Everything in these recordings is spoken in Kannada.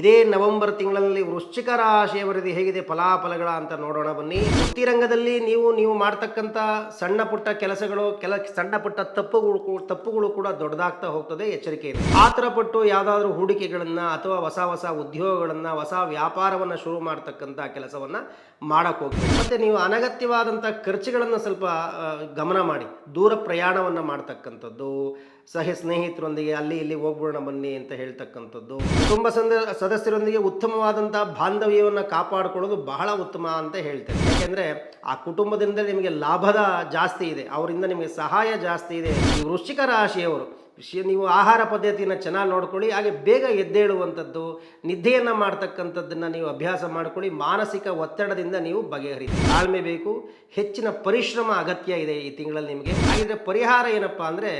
ಇದೇ ನವೆಂಬರ್ ತಿಂಗಳಲ್ಲಿ ವೃಶ್ಚಿಕ ರಾಶಿಯವರది ಹೇಗಿದೆ ಫಲಾಫಲಗಳ ಅಂತ ನೋಡೋಣ ಬನ್ನಿ. ವೃತ್ತಿರಂಗದಲ್ಲಿ ನೀವು ನೀವು ಮಾಡ್ತಕ್ಕಂಥ ಸಣ್ಣ ಪುಟ್ಟ ಕೆಲಸಗಳು, ಕೆಲ ಸಣ್ಣ ಪುಟ್ಟ ತಪ್ಪುಗಳು ತಪ್ಪುಗಳು ಕೂಡ ದೊಡ್ಡದಾಗ್ತಾ ಹೋಗ್ತದೆ ಎಚ್ಚರಿಕೆ ಇದೆ ಆತರ ಪಟ್ಟು ಯಾವುದಾದ್ರೂ ಹೂಡಿಕೆಗಳನ್ನು ಅಥವಾ ಹೊಸ ಹೊಸ ಉದ್ಯೋಗಗಳನ್ನು, ಹೊಸ ವ್ಯಾಪಾರವನ್ನು ಶುರು ಮಾಡ್ತಕ್ಕಂಥ ಕೆಲಸವನ್ನು ಮಾಡೋಕ್ಕೋಗಿ ಹೋಗ್ಬೇಕು ಮತ್ತು ನೀವು ಅನಗತ್ಯವಾದಂಥ ಖರ್ಚುಗಳನ್ನು ಸ್ವಲ್ಪ ಗಮನ ಮಾಡಿ. ದೂರ ಪ್ರಯಾಣವನ್ನು ಮಾಡ್ತಕ್ಕಂಥದ್ದು ಸಹಿ ಸ್ನೇಹಿತರೊಂದಿಗೆ ಅಲ್ಲಿ ಇಲ್ಲಿ ಹೋಗ್ಬಿಡೋಣ ಬನ್ನಿ ಅಂತ ಹೇಳ್ತಕ್ಕಂಥದ್ದು. ಕುಟುಂಬ ಸಂದ, ಸದಸ್ಯರೊಂದಿಗೆ ಉತ್ತಮವಾದಂಥ ಬಾಂಧವ್ಯವನ್ನು ಕಾಪಾಡಿಕೊಳ್ಳೋದು ಬಹಳ ಉತ್ತಮ ಅಂತ ಹೇಳ್ತೇನೆ. ಯಾಕೆಂದರೆ ಆ ಕುಟುಂಬದಿಂದ ನಿಮಗೆ ಲಾಭದ ಜಾಸ್ತಿ ಇದೆ, ಅವರಿಂದ ನಿಮಗೆ ಸಹಾಯ ಜಾಸ್ತಿ ಇದೆ. ಈ ವೃಶ್ಚಿಕ ರಾಶಿಯವರು ನೀವು ಆಹಾರ ಪದ್ಧತಿಯನ್ನು ಚೆನ್ನಾಗಿ ನೋಡ್ಕೊಳ್ಳಿ, ಹಾಗೆ ಬೇಗ ಎದ್ದೇಳುವಂಥದ್ದು, ನಿದ್ದೆಯನ್ನು ಮಾಡ್ತಕ್ಕಂಥದ್ದನ್ನು ನೀವು ಅಭ್ಯಾಸ ಮಾಡ್ಕೊಳ್ಳಿ, ಮಾನಸಿಕ ಒತ್ತಡದಿಂದ ನೀವು ಬಗೆಹರಿ ತಾಳ್ಮೆ ಬೇಕು, ಹೆಚ್ಚಿನ ಪರಿಶ್ರಮ ಅಗತ್ಯ ಇದೆ ಈ ತಿಂಗಳಲ್ಲಿ ನಿಮಗೆ. ಹಾಗಿದ್ರೆ ಪರಿಹಾರ ಏನಪ್ಪ ಅಂದರೆ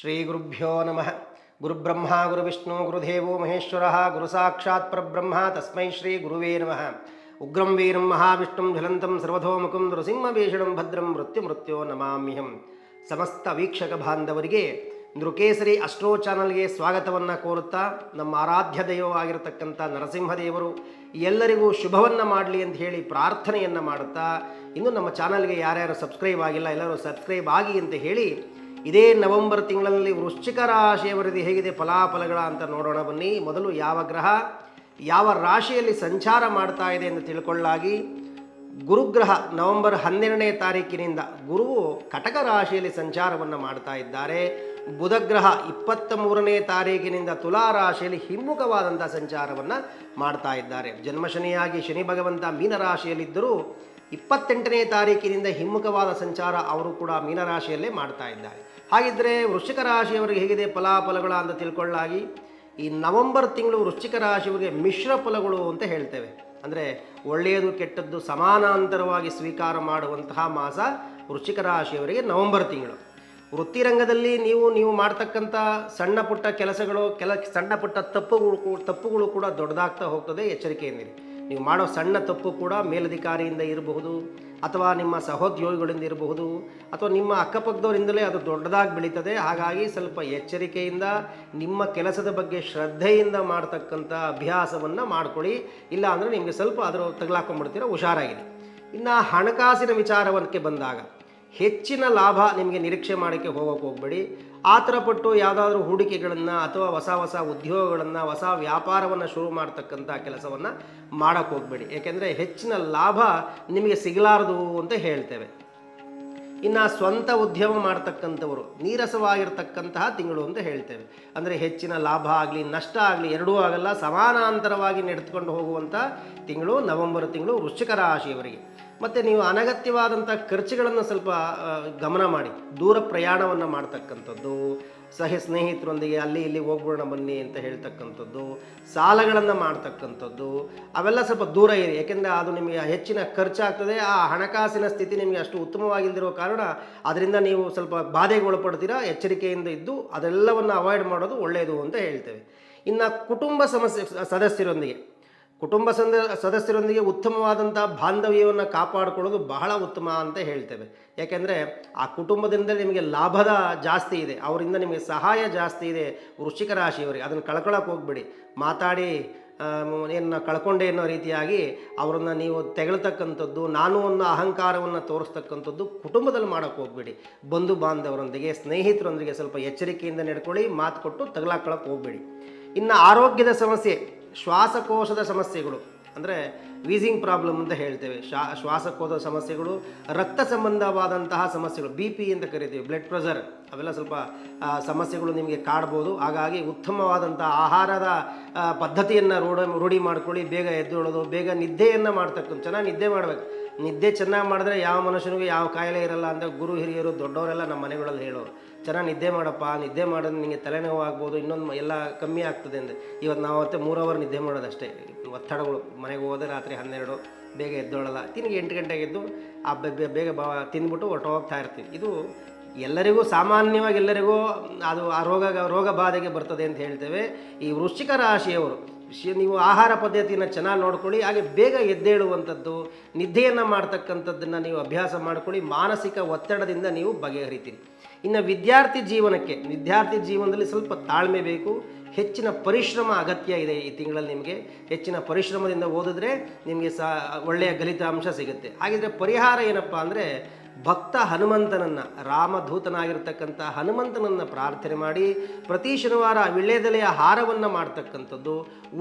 ಶ್ರೀ ಗುರುಭ್ಯೋ ನಮಃ. ಗುರುಬ್ರಹ್ಮ, ಗುರುವಿಷ್ಣು, ಗುರುದೇವೋ ಮಹೇಶ್ವರ ಗುರು ಸಾಕ್ಷಾತ್ ಪರಬ್ರಹ್ಮ, ತಸ್ಮೈ ಶ್ರೀ ಗುರುವೇ ನಮಃ. ಉಗ್ರಂ ವೀರಂ ಮಹಾವಿಷ್ಣುಂ ಜ್ವಲಂತಂ ಸರ್ವಥೋಮುಖಂ ನೃಸಿಂಹಭೀಷಣಂ ಭದ್ರಂ ಮೃತ್ಯು ಮೃತ್ಯೋ ನಮಾಮ್ಯಹಂ. ಸಮಸ್ತ ವೀಕ್ಷಕ ಬಾಂಧವರಿಗೆ ನೃಕೇಸರಿ ಅಸ್ಟ್ರೋ ಚಾನಲ್ಗೆ ಸ್ವಾಗತವನ್ನು ಕೋರುತ್ತಾ ನಮ್ಮ ಆರಾಧ್ಯ ದೈವವಾಗಿರತಕ್ಕಂಥ ನರಸಿಂಹದೇವರು ಎಲ್ಲರಿಗೂ ಶುಭವನ್ನು ಮಾಡಲಿ ಅಂತ ಹೇಳಿ ಪ್ರಾರ್ಥನೆಯನ್ನು ಮಾಡುತ್ತಾ, ಇನ್ನು ನಮ್ಮ ಚಾನಲ್ಗೆ ಯಾರ್ಯಾರು ಸಬ್ಸ್ಕ್ರೈಬ್ ಆಗಿಲ್ಲ, ಎಲ್ಲರೂ ಸಬ್ಸ್ಕ್ರೈಬ್ ಆಗಿ ಅಂತ ಹೇಳಿ ಇದೇ ನವೆಂಬರ್ ತಿಂಗಳಲ್ಲಿ ವೃಶ್ಚಿಕ ರಾಶಿಯವರది ಹೇಗಿದೆ ಫಲಾಫಲಗಳ ಅಂತ ನೋಡೋಣ ಬನ್ನಿ. ಮೊದಲು ಯಾವ ಗ್ರಹ, ಯಾವ ರಾಶಿಯಲ್ಲಿ ಸಂಚಾರ ಮಾಡ್ತಾ ಇದೆ ಎಂದು ತಿಳ್ಕೊಳ್ಳಾಗಿ. ಗುರುಗ್ರಹ ನವೆಂಬರ್ ಹನ್ನೆರಡನೇ ತಾರೀಕಿನಿಂದ ಗುರುವು ಕಟಕ ರಾಶಿಯಲ್ಲಿ ಸಂಚಾರವನ್ನು ಮಾಡ್ತಾ ಇದ್ದಾರೆ. ಬುಧಗ್ರಹ ಇಪ್ಪತ್ತ ಮೂರನೇ ತಾರೀಕಿನಿಂದ ತುಲಾ ರಾಶಿಯಲ್ಲಿ ಹಿಮ್ಮುಖವಾದಂಥ ಸಂಚಾರವನ್ನು ಮಾಡ್ತಾ ಇದ್ದಾರೆ. ಜನ್ಮಶನಿಯಾಗಿ ಶನಿ ಭಗವಂತ ಮೀನರಾಶಿಯಲ್ಲಿದ್ದರೂ ಇಪ್ಪತ್ತೆಂಟನೇ ತಾರೀಕಿನಿಂದ ಹಿಮ್ಮುಖವಾದ ಸಂಚಾರ ಅವರು ಕೂಡ ಮೀನರಾಶಿಯಲ್ಲೇ ಮಾಡ್ತಾ ಇದ್ದಾರೆ. ಹಾಗಿದ್ದರೆ ವೃಶ್ಚಿಕ ರಾಶಿಯವರಿಗೆ ಹೇಗಿದೆ ಫಲಾಫಲಗಳ ಅಂತ ತಿಳ್ಕೊಳ್ಳಾಗಿ ಈ ನವೆಂಬರ್ ತಿಂಗಳು ವೃಶ್ಚಿಕ ರಾಶಿಯವರಿಗೆ ಮಿಶ್ರ ಫಲಗಳು ಅಂತ ಹೇಳ್ತೇವೆ. ಅಂದರೆ ಒಳ್ಳೆಯದು ಕೆಟ್ಟದ್ದು ಸಮಾನಾಂತರವಾಗಿ ಸ್ವೀಕಾರ ಮಾಡುವಂತಹ ಮಾಸ ವೃಶ್ಚಿಕ ರಾಶಿಯವರಿಗೆ ನವೆಂಬರ್ ತಿಂಗಳು. ವೃತ್ತಿರಂಗದಲ್ಲಿ ನೀವು ನೀವು ಮಾಡ್ತಕ್ಕಂಥ ಸಣ್ಣ ಪುಟ್ಟ ಕೆಲಸಗಳು, ಕೆಲ ಸಣ್ಣ ಪುಟ್ಟ ತಪ್ಪುಗಳು ತಪ್ಪುಗಳು ಕೂಡ ದೊಡ್ಡದಾಗ್ತಾ ಹೋಗ್ತದೆ ಎಚ್ಚರಿಕೆಯಿಂದಿರಿ. ನೀವು ಮಾಡೋ ಸಣ್ಣ ತಪ್ಪು ಕೂಡ ಮೇಲಧಿಕಾರಿಯಿಂದ ಇರಬಹುದು, ಅಥವಾ ನಿಮ್ಮ ಸಹೋದ್ಯೋಗಿಗಳಿಂದ ಇರಬಹುದು, ಅಥವಾ ನಿಮ್ಮ ಅಕ್ಕಪಕ್ಕದವರಿಂದಲೇ ಅದು ದೊಡ್ಡದಾಗಿ ಬೆಳೀತದೆ. ಹಾಗಾಗಿ ಸ್ವಲ್ಪ ಎಚ್ಚರಿಕೆಯಿಂದ, ನಿಮ್ಮ ಕೆಲಸದ ಬಗ್ಗೆ ಶ್ರದ್ಧೆಯಿಂದ ಮಾಡ್ತಕ್ಕಂಥ ಅಭ್ಯಾಸವನ್ನು ಮಾಡ್ಕೊಳ್ಳಿ. ಇಲ್ಲ ಅಂದರೆ ನಿಮಗೆ ಸ್ವಲ್ಪ ಅದರ ತಗಲಾಕೊಂಡ್ಬಿಡ್ತೀರ, ಹುಷಾರಾಗಿರಿ. ಇನ್ನು ಹಣಕಾಸಿನ ವಿಚಾರವನ್ನಕ್ಕೆ ಬಂದಾಗ ಹೆಚ್ಚಿನ ಲಾಭ ನಿಮಗೆ ನಿರೀಕ್ಷೆ ಮಾಡೋಕ್ಕೆ ಹೋಗೋಕೆ ಹೋಗಬೇಡಿ. ಆ ಥರ ಪಟ್ಟು ಯಾವುದಾದ್ರೂ ಹೂಡಿಕೆಗಳನ್ನು ಅಥವಾ ಹೊಸ ಹೊಸ ಉದ್ಯೋಗಗಳನ್ನು, ಹೊಸ ವ್ಯಾಪಾರವನ್ನು ಶುರು ಮಾಡ್ತಕ್ಕಂಥ ಕೆಲಸವನ್ನು ಮಾಡೋಕ್ಕೆ ಹೋಗಬೇಡಿ. ಏಕೆಂದರೆ ಹೆಚ್ಚಿನ ಲಾಭ ನಿಮಗೆ ಸಿಗಲಾರದು ಅಂತ ಹೇಳ್ತೇವೆ. ಇನ್ನು ಸ್ವಂತ ಉದ್ಯಮ ಮಾಡ್ತಕ್ಕಂಥವರು, ನೀರಸವಾಗಿರ್ತಕ್ಕಂತಹ ತಿಂಗಳು ಅಂತ ಹೇಳ್ತೇವೆ. ಅಂದರೆ ಹೆಚ್ಚಿನ ಲಾಭ ಆಗಲಿ, ನಷ್ಟ ಆಗಲಿ ಎರಡೂ ಆಗಲ್ಲ, ಸಮಾನಾಂತರವಾಗಿ ನಡೆದುಕೊಂಡು ಹೋಗುವಂಥ ತಿಂಗಳು ನವೆಂಬರ್ ತಿಂಗಳು ವೃಶ್ಚಿಕ ರಾಶಿಯವರಿಗೆ. ಮತ್ತು ನೀವು ಅನಗತ್ಯವಾದಂಥ ಖರ್ಚುಗಳನ್ನು ಸ್ವಲ್ಪ ಗಮನ ಮಾಡಿ. ದೂರ ಪ್ರಯಾಣವನ್ನು ಮಾಡ್ತಕ್ಕಂಥದ್ದು, ಸಹ ಸ್ನೇಹಿತರೊಂದಿಗೆ ಅಲ್ಲಿ ಇಲ್ಲಿ ಹೋಗ್ಬೋಣ ಬನ್ನಿ ಅಂತ ಹೇಳ್ತಕ್ಕಂಥದ್ದು, ಸಾಲಗಳನ್ನು ಮಾಡ್ತಕ್ಕಂಥದ್ದು, ಅವೆಲ್ಲ ಸ್ವಲ್ಪ ದೂರ ಇರಿ. ಯಾಕೆಂದರೆ ಅದು ನಿಮಗೆ ಹೆಚ್ಚಿನ ಖರ್ಚಾಗ್ತದೆ. ಆ ಹಣಕಾಸಿನ ಸ್ಥಿತಿ ನಿಮಗೆ ಅಷ್ಟು ಉತ್ತಮವಾಗಿಲ್ಲದಿರೋ ಕಾರಣ ಅದರಿಂದ ನೀವು ಸ್ವಲ್ಪ ಬಾಧೆಗೆ ಒಳಪಡ್ತೀರಾ, ಎಚ್ಚರಿಕೆಯಿಂದ ಇದ್ದು ಅದೆಲ್ಲವನ್ನು ಅವಾಯ್ಡ್ ಮಾಡೋದು ಒಳ್ಳೆಯದು ಅಂತ ಹೇಳ್ತೇವೆ. ಇನ್ನು ಕುಟುಂಬ ಸಮಸ್ಯೆ, ಸದಸ್ಯರೊಂದಿಗೆ. ಕುಟುಂಬ ಸಂದ, ಸದಸ್ಯರೊಂದಿಗೆ ಉತ್ತಮವಾದಂಥ ಬಾಂಧವ್ಯವನ್ನು ಕಾಪಾಡಿಕೊಳ್ಳೋದು ಬಹಳ ಉತ್ತಮ ಅಂತ ಹೇಳ್ತೇವೆ. ಯಾಕೆಂದರೆ ಆ ಕುಟುಂಬದಿಂದ ನಿಮಗೆ ಲಾಭದ ಜಾಸ್ತಿ ಇದೆ, ಅವರಿಂದ ನಿಮಗೆ ಸಹಾಯ ಜಾಸ್ತಿ ಇದೆ ವೃಶ್ಚಿಕ ರಾಶಿಯವರಿಗೆ. ಅದನ್ನು ಕಳ್ಕೊಳಕ್ಕೆ ಹೋಗ್ಬೇಡಿ. ಮಾತಾಡಿ ಏನು ಕಳ್ಕೊಂಡೆ ಅನ್ನೋ ರೀತಿಯಾಗಿ ಅವರನ್ನು ನೀವು ತೆಗಳ್ತಕ್ಕಂಥದ್ದು, ನಾನು ಅನ್ನೋ ಅಹಂಕಾರವನ್ನು ತೋರಿಸ್ತಕ್ಕಂಥದ್ದು ಕುಟುಂಬದಲ್ಲಿ ಮಾಡೋಕ್ಕೆ ಹೋಗ್ಬೇಡಿ. ಬಂಧು ಬಾಂಧವರೊಂದಿಗೆ, ಸ್ನೇಹಿತರೊಂದಿಗೆ ಸ್ವಲ್ಪ ಎಚ್ಚರಿಕೆಯಿಂದ ನಡ್ಕೊಳ್ಳಿ, ಮಾತು ಕೊಟ್ಟು ತಗಲಾಕೊಳ್ಳೋಕೆ ಹೋಗ್ಬೇಡಿ. ಇನ್ನು ಆರೋಗ್ಯದ ಸಮಸ್ಯೆ. ಶ್ವಾಸಕೋಶದ ಸಮಸ್ಯೆಗಳು ಅಂದರೆ ವೀಸಿಂಗ್ ಪ್ರಾಬ್ಲಮ್ ಅಂತ ಹೇಳ್ತೇವೆ. ಶಾ ಶ್ವಾಸಕೋಶದ ಸಮಸ್ಯೆಗಳು, ರಕ್ತ ಸಂಬಂಧವಾದಂತಹ ಸಮಸ್ಯೆಗಳು ಬಿ ಪಿ ಅಂತ ಕರಿತೀವಿ ಬ್ಲಡ್ ಪ್ರೆಷರ್ ಅವೆಲ್ಲ ಸ್ವಲ್ಪ ಸಮಸ್ಯೆಗಳು ನಿಮಗೆ ಕಾಡ್ಬೋದು. ಹಾಗಾಗಿ ಉತ್ತಮವಾದಂಥ ಆಹಾರದ ಪದ್ಧತಿಯನ್ನು ರೂಢ, ರೂಢಿ ಮಾಡ್ಕೊಳ್ಳಿ. ಬೇಗ ಎದ್ದೇಳೋದು, ಬೇಗ ನಿದ್ದೆಯನ್ನು ಮಾಡ್ತಕ್ಕಂಥ ಚೆನ್ನಾಗಿ ನಿದ್ದೆ ಮಾಡಬೇಕು. ನಿದ್ದೆ ಚೆನ್ನಾಗಿ ಮಾಡಿದ್ರೆ ಯಾವ ಮನುಷ್ಯನಿಗೂ ಯಾವ ಕಾಯಿಲೆ ಇರಲ್ಲ ಅಂತ ಗುರು, ಹಿರಿಯರು, ದೊಡ್ಡವರೆಲ್ಲ ನಮ್ಮ ಮನೆಗಳಲ್ಲಿ ಹೇಳೋರು. ಚೆನ್ನಾಗಿ ನಿದ್ದೆ ಮಾಡಪ್ಪ, ನಿದ್ದೆ ಮಾಡೋದು ನಿಮಗೆ ತಲೆನೋವು ಆಗ್ಬೋದು, ಇನ್ನೊಂದು ಎಲ್ಲ ಕಮ್ಮಿ ಆಗ್ತದೆ ಅಂದರೆ ಇವತ್ತು ನಾವು ಅವತ್ತೆ ಮೂರು ಅವರ್ ನಿದ್ದೆ ಮಾಡೋದಷ್ಟೇ. ಒತ್ತಡಗಳು, ಮನೆಗೆ ಹೋದರೆ ರಾತ್ರಿ. ಹನ್ನೆರಡು ಬೇಗ ಎದ್ದೋಳಲ್ಲ. ತಿನ್ಗೆ ಎಂಟು ಗಂಟೆಗೆ ಎದ್ದು ಆ ಬೇಗ ಬಾ ತಿಂದ್ಬಿಟ್ಟು ಹೊರಟು ಹೋಗ್ತಾ ಇರ್ತೀವಿ. ಇದು ಎಲ್ಲರಿಗೂ ಸಾಮಾನ್ಯವಾಗಿ ಎಲ್ಲರಿಗೂ ಅದು ಆ ರೋಗ ರೋಗ ಬಾಧೆಗೆ ಬರ್ತದೆ ಅಂತ ಹೇಳ್ತೇವೆ. ಈ ವೃಶ್ಚಿಕ ರಾಶಿಯವರು ನೀವು ಆಹಾರ ಪದ್ಧತಿಯನ್ನು ಚೆನ್ನಾಗಿ ನೋಡ್ಕೊಳ್ಳಿ, ಹಾಗೆ ಬೇಗ ಎದ್ದೇಳುವಂಥದ್ದು, ನಿದ್ದೆಯನ್ನು ಮಾಡ್ತಕ್ಕಂಥದ್ದನ್ನು ನೀವು ಅಭ್ಯಾಸ ಮಾಡ್ಕೊಳ್ಳಿ, ಮಾನಸಿಕ ಒತ್ತಡದಿಂದ ನೀವು ಬಗೆಹರಿತೀರಿ. ಇನ್ನು ವಿದ್ಯಾರ್ಥಿ ಜೀವನಕ್ಕೆ, ವಿದ್ಯಾರ್ಥಿ ಜೀವನದಲ್ಲಿ ಸ್ವಲ್ಪ ತಾಳ್ಮೆ ಬೇಕು. ಹೆಚ್ಚಿನ ಪರಿಶ್ರಮ ಅಗತ್ಯ ಇದೆ ಈ ತಿಂಗಳಲ್ಲಿ ನಿಮಗೆ. ಹೆಚ್ಚಿನ ಪರಿಶ್ರಮದಿಂದ ಓದಿದ್ರೆ ನಿಮಗೆ ಸಹ ಒಳ್ಳೆಯ ಗಲಿತಾಂಶ ಸಿಗುತ್ತೆ. ಹಾಗಿದ್ರೆ ಪರಿಹಾರ ಏನಪ್ಪ ಅಂದರೆ ಭಕ್ತ ಹನುಮಂತನನ್ನು ರಾಮಧೂತನಾಗಿರ್ತಕ್ಕಂಥ ಹನುಮಂತನನ್ನು ಪ್ರಾರ್ಥನೆ ಮಾಡಿ ಪ್ರತಿ ಶನಿವಾರ ವಿಳ್ಳೆದೆಲೆಯ ಹಾರವನ್ನು ಮಾಡ್ತಕ್ಕಂಥದ್ದು,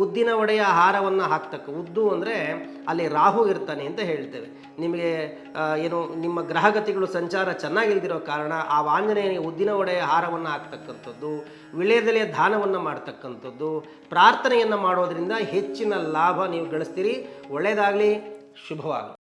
ಉದ್ದಿನ ಒಡೆಯ ಹಾರವನ್ನು ಹಾಕ್ತಕ್ಕ, ಉದ್ದು ಅಂದರೆ ಅಲ್ಲಿ ರಾಹು ಇರ್ತಾನೆ ಅಂತ ಹೇಳ್ತೇವೆ. ನಿಮಗೆ ಏನು ನಿಮ್ಮ ಗ್ರಹಗತಿಗಳು ಸಂಚಾರ ಚೆನ್ನಾಗಿಲ್ದಿರೋ ಕಾರಣ ಆ ಆಂಜನೇಯನಿಗೆ ಉದ್ದಿನ ಒಡೆಯ ಹಾರವನ್ನು ಹಾಕ್ತಕ್ಕಂಥದ್ದು ವಿಳ್ಳೆದೆಲೆಯ ದಾನವನ್ನು ಮಾಡ್ತಕ್ಕಂಥದ್ದು, ಪ್ರಾರ್ಥನೆಯನ್ನು ಮಾಡೋದರಿಂದ ಹೆಚ್ಚಿನ ಲಾಭ ನೀವು ಗಳಿಸ್ತೀರಿ. ಒಳ್ಳೆಯದಾಗಲಿ ಶುಭವಾಗಲಿ.